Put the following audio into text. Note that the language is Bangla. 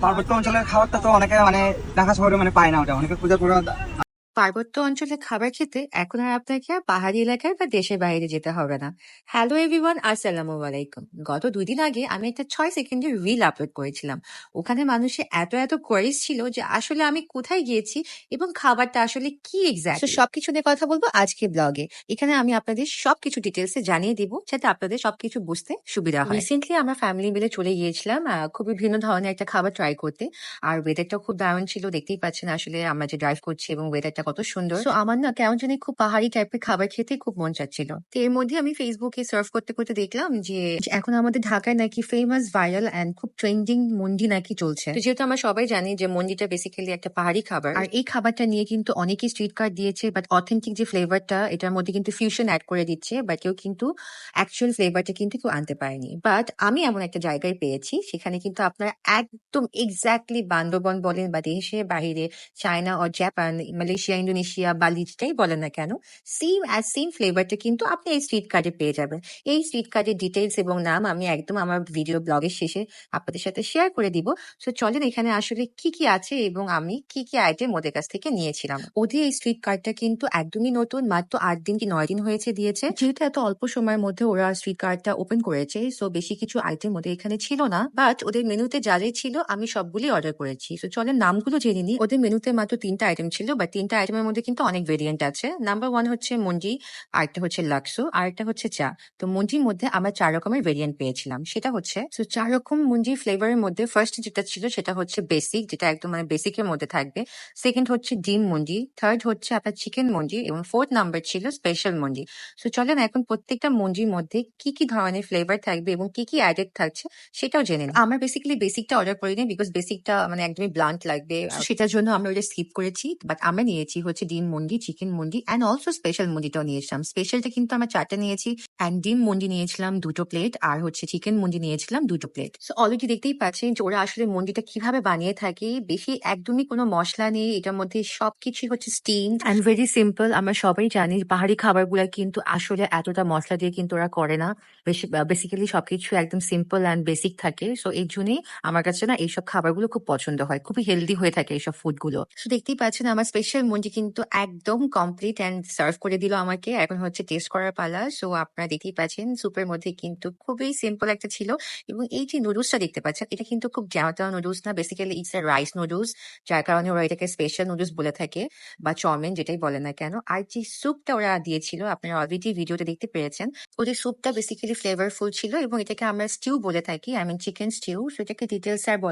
পার্বত্য অঞ্চলের খাবারটা তো অনেকে মানে ঢাকা শহরে মানে পায় না ওটা। অনেকে পূজা করে পার্বত্য অঞ্চলে খাবার খেতে এখন আর আপনাকে আর পাহাড়ি এলাকায় বা দেশের বাইরে যেতে হবে না। হ্যালো এভরিওয়ান আসসালামু আলাইকুম। গত দুই দিন আগে আমি একটা ছয় সেকেন্ডের রিল আপলোড করেছিলাম। ওখানে মানুষের এত এত কোয়ারিজ ছিল যে আসলে আমি কোথায় গিয়েছি এবং খাবারটা আসলে কি এক্সাক্ট সবকিছু নিয়ে কথা বলব আজকে ব্লগে এখানে আমি আপনাদের সবকিছু ডিটেলসে জানিয়ে দিব যাতে আপনাদের সবকিছু বুঝতে সুবিধা হয়। রিসেন্টলি আমরা ফ্যামিলি মিলে চলে গিয়েছিলাম আহ, খুবই ভিন্ন ধরনের একটা খাবার ট্রাই করতে। আর ওয়েদারটা খুব দারুণ ছিল দেখতেই পাচ্ছেন আসলে আমরা যে ড্রাইভ করছি এবং ওয়েদারটা কত সুন্দর। তো আমার না কেমন জানি খুব পাহাড়ি টাইপের খাবার খেতে খুব মন চাচ্ছিল। তো এর মধ্যে আমি ফেসবুকে সার্ভ করতে করতে দেখলাম যে এখন আমাদের ঢাকায় নাকি ফেমাস ভাইরাল এন্ড খুব ট্রেন্ডিং মন্ডি নাকি চলছে। তো যেহেতু আমরা সবাই জানি যে মন্ডিটা বেসিক্যালি একটা পাহাড়ি খাবার। আর এই খাবারটা নিয়ে কিন্তু অনেকেই স্ট্রিট কার্ড দিয়েছে বাট অথেন্টিক যে ফ্লেভারটা এটার মধ্যে কিন্তু ফিউশন অ্যাড করে দিচ্ছে বাট কেউ কিন্তু অ্যাকচুয়াল ফ্লেভারটা কিন্তু কেউ আনতে পারেনি। বাট আমি এমন একটা জায়গায় পেয়েছি সেখানে কিন্তু আপনার একদম এক্স্যাক্টলি বান্দরবন বলেন বা দেশে বাহিরে চায়না ও জাপান মালয়েশিয়া ইন্দোনেশিয়া বালি যেটাই বলেন না কেন সেম অ্যাজ সেম ফ্লেভারটা কিন্তু আপনি এই স্ট্রিট কার্ডে পেয়ে যাবেন। এই স্ট্রিট কার্ডের ডিটেলস এবং নাম আমি একদম আমার ভিডিও ব্লগের শেষে আপনাদের সাথে শেয়ার করে দিব। সো চলেন এখানে আসলে কি কি আছে এবং আমি কি কি আইটেম ওদের কাছ থেকে নিয়েছিলাম। ওদের এই স্ট্রিট কার্ডটা কিন্তু একদমই নতুন, মাত্র আট দিন কি নয় দিন হয়েছে দিয়েছে। যেহেতু এত অল্প সময়ের মধ্যে ওরা স্ট্রিট কার্ডটা ওপেন করেছে সো বেশি কিছু আইটেম ওদের এখানে ছিল না। বাট ওদের মেনুতে যা যাই ছিল আমি সবগুলি অর্ডার করেছি। সো চলেন নামগুলো জেনে নিই। ওদের মেনুতে মাত্র তিনটা আইটেম ছিল বা তিনটা আইটেমের মধ্যে কিন্তু অনেক ভেরিয়েন্ট আছে। নাম্বার ওয়ান হচ্ছে মঞ্জি আরেকটা হচ্ছে লাক্সো, আরেকটা হচ্ছে চা। তো মঞ্জির মধ্যে আমরা চার রকমের ভেরিয়েন্ট পেয়েছিলাম। সেটা হচ্ছে, তো চার রকম মঞ্জি ফ্লেভারের মধ্যে ফার্স্ট যেটা ছিল সেটা হচ্ছে বেসিক যেটা একদম মানে বেসিকের মধ্যে থাকবে। সেকেন্ড হচ্ছে ডিম মঞ্জি থার্ড হচ্ছে আপনার চিকেন মঞ্জি এবং ফোর্থ নাম্বার ছিল স্পেশাল মঞ্জি সো চলেন এখন প্রত্যেকটা মঞ্জির মধ্যে কি কি ধরনের ফ্লেভার থাকবে এবং কি কি অ্যাডেড থাকছে সেটাও জেনে নিই। আমরা বেসিক্যালি বেসিকটা অর্ডার করিনি বিকজ বেসিকটা মানে একদমই ব্লান্ট লাগবে। সেটার জন্য আমরা ওটা স্কিপ করেছি বাট আমরা নিয়েছি হচ্ছে ডিম Mondi chicken Mondi and also special মন্ডিটাও নিয়েছিলাম। স্পেশালটা কিন্তু আমরা চারটা নিয়েছি অ্যান্ড ডিম মন্ডি নিয়েছিলাম দুটো প্লেট আর হচ্ছে চিকেন মন্ডি নিয়েছিলাম দুটো প্লেট সো অলরেডি দেখতেই পাচ্ছেন যে ওরা আসলে মন্ডিটা কীভাবে বানিয়ে থাকে, বেশি একদমই কোনো মশলা নেই, এটার মধ্যে সবকিছুই হচ্ছে স্টিম অ্যান্ড ভেরি সিম্পল আমরা সবাই জানি পাহাড়ি খাবারগুলো কিন্তু আসলে এতটা মশলা দিয়ে কিন্তু ওরা করে না। বেশি বেসিক্যালি সবকিছু একদম সিম্পল অ্যান্ড বেসিক থাকে। সো এই জন্যই আমার কাছে না এইসব খাবারগুলো খুব পছন্দ হয়, খুবই হেলদি হয়ে থাকে এইসব ফুডগুলো সো দেখতেই পাচ্ছেন আমার স্পেশাল মন্ডি কিন্তু একদম কমপ্লিট অ্যান্ড সার্ভ করে দিল আমাকে। এখন হচ্ছে টেস্ট করার পালা। সো আপনারা দেখতেই পাচ্ছেন স্যুপের মধ্যে কিন্তু খুবই সিম্পল একটা ছিল। এবং এই যে নুডলসটা দেখতে পাচ্ছেন, এটা কিন্তু খুব জ্যামাটা নুডলস না। Basically it's a rice noodles যার কারণে ওরা এটাকে স্পেশাল নুডলস বলে থাকে, বা চাউমিন যেটাই বলে না কেন। আর যে স্যুপটা ওরা দিয়েছিল, আপনারা অলরেডি ভিডিওতে দেখতে পেরেছেন, ওদের স্যুপটা বেসিক্যালি ফ্লেভারফুল ছিল এবং এটাকে আমরা স্টিউ বলে থাকি আই মিন চিকেন স্টিউ সেটাকে ডিটেলস আর